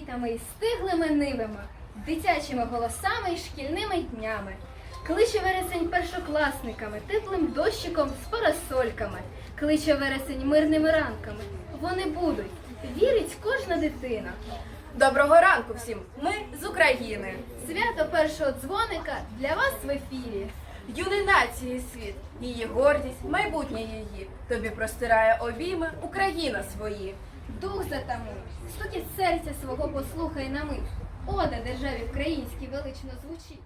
квітами і стиглими нивами, дитячими голосами і шкільними днями. Кличе вересень першокласниками, теплим дощиком з парасольками, кличе вересень мирними ранками. Вони будуть, вірить кожна дитина. Доброго ранку всім! Ми з України. Свято першого дзвоника для вас в ефірі. Юний нації світ, її гордість, майбутнє її. Тобі простирає обійми Україна свої. Дух затамуй, стукіт серця свого послухай на мить. Ода державі українській велично звучить.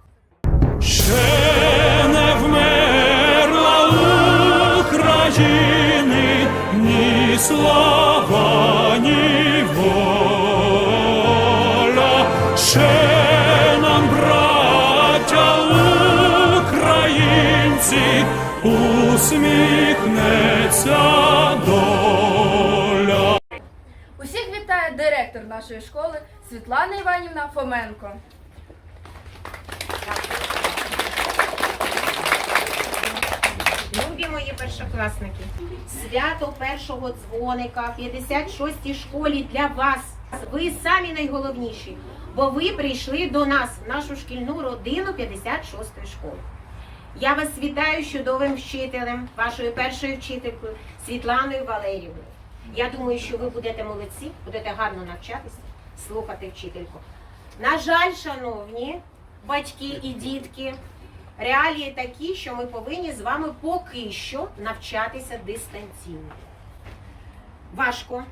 Ще не вмерла України ні слава, ні воля. Ще нам, браття українці, усміхнеться доля. Директор нашої школи Світлана Іванівна Фоменко. Любі мої першокласники, свято першого дзвоника в 56-й школі для вас. Ви самі найголовніші, бо ви прийшли до нас, в нашу шкільну родину 56-ї школи. Я вас вітаю з чудовим вчителем, вашою першою вчителькою Світланою Валерівною. Я думаю, що ви будете молодці, будете гарно навчатися, слухати вчительку. На жаль, шановні батьки і дітки, реалії такі, що ми повинні з вами поки що навчатися дистанційно. Важко,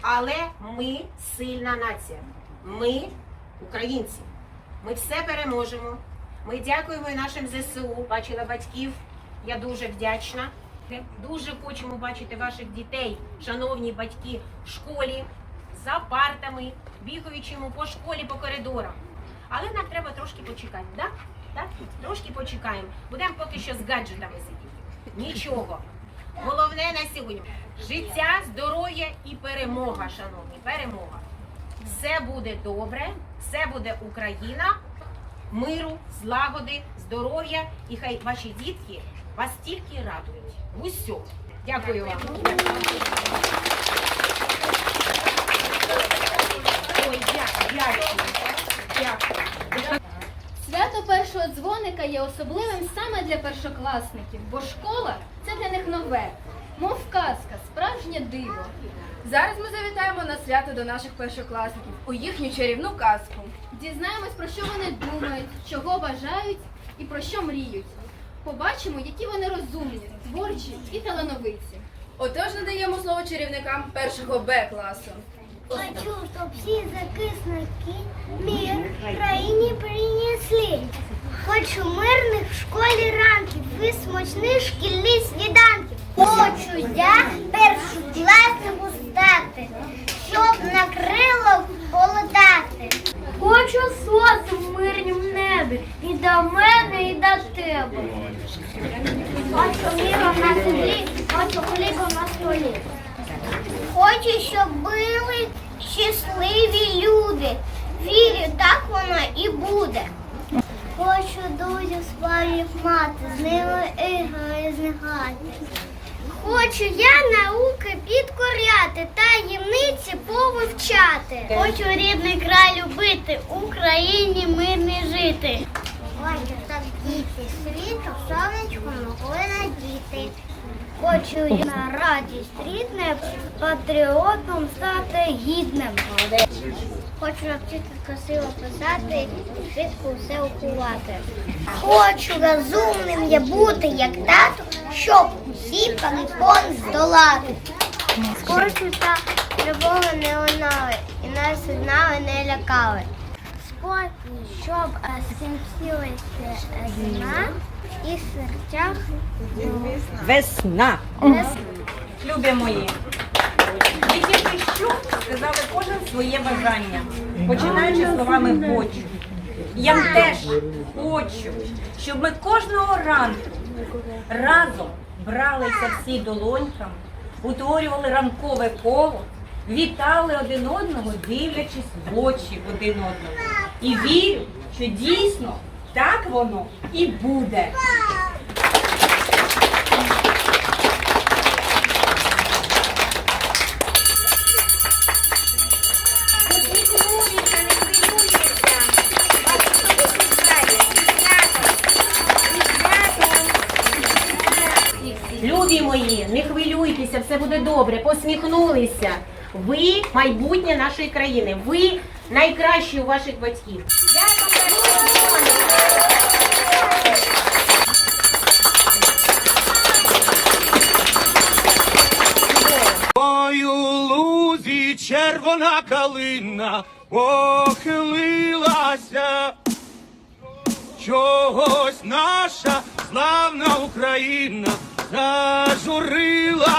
але ми сильна нація. Ми українці. Ми все переможемо. Ми дякуємо і нашим ЗСУ. Бачила батьків. Я дуже вдячна. Дуже хочемо бачити ваших дітей, шановні батьки, в школі, за партами, бігаючими по школі, по коридорам. Але нам треба трошки почекати, так? Так? Трошки почекаємо. Будемо поки що з гаджетами сидіти. Нічого. Головне на сьогодні життя, здоров'я і перемога, шановні. Перемога. Все буде добре, все буде Україна, миру, злагоди, здоров'я, і хай ваші дітки вас тільки радують. В усьому. Дякую вам. Ой, дякую, дякую. Дякую. Свято першого дзвоника є особливим саме для першокласників, бо школа це для них нове, мов казка, справжнє диво. Зараз ми завітаємо на свято до наших першокласників у їхню чарівну казку. Дізнаємось, про що вони думають, чого бажають і про що мріють. Побачимо, які вони розумні, творчі і талановиті. Отож надаємо слово чарівникам першого Б класу. Хочу, щоб всі закисники мир країні принесли. Хочу мирних в школі ранків і смачних шкільних сніданків. Хочу я першокласнику стати, щоб на крилах полетати. Хочу сонце в мирнім небі і до мене, і до тебе. Хочу миром на землі, хочу хлібом на столі. Хочу, щоб були щасливі люди. Вірю, так воно і буде. Хочу друзів своїх мати, з ними ігри зникати. Хочу я науки підкоряти, таємниці повивчати. Хочу рідний край любити, Україні мирний жити. Хочу, щоб діти світу сонечко могли надіти. Хочу я на радість рідним, патріотом стати гідним. Хочу навчити красиво писати і швидко все уховати. Хочу розумним я бути, як тато, щоб усі панікон здолати. Та любого не лунали і нас знали не лякали. Спокій, щоб скінчилася зима і в серцях Весна. весна. Любі мої. Ви тільки що сказали кожен своє бажання, починаючи словами хочу. Я теж хочу, щоб ми кожного ранку разом бралися всі долоньками, утворювали ранкове коло, вітали один одного, дивлячись в очі один одного. І вірю, що дійсно так воно і буде. Далі, не хвилюйтеся, все буде добре. Посміхнулися. Ви майбутнє нашої країни. Ви найкращі у ваших батьків. Ой, у лузі червона калина похилилася. Чогось наша славна Україна зажурилася.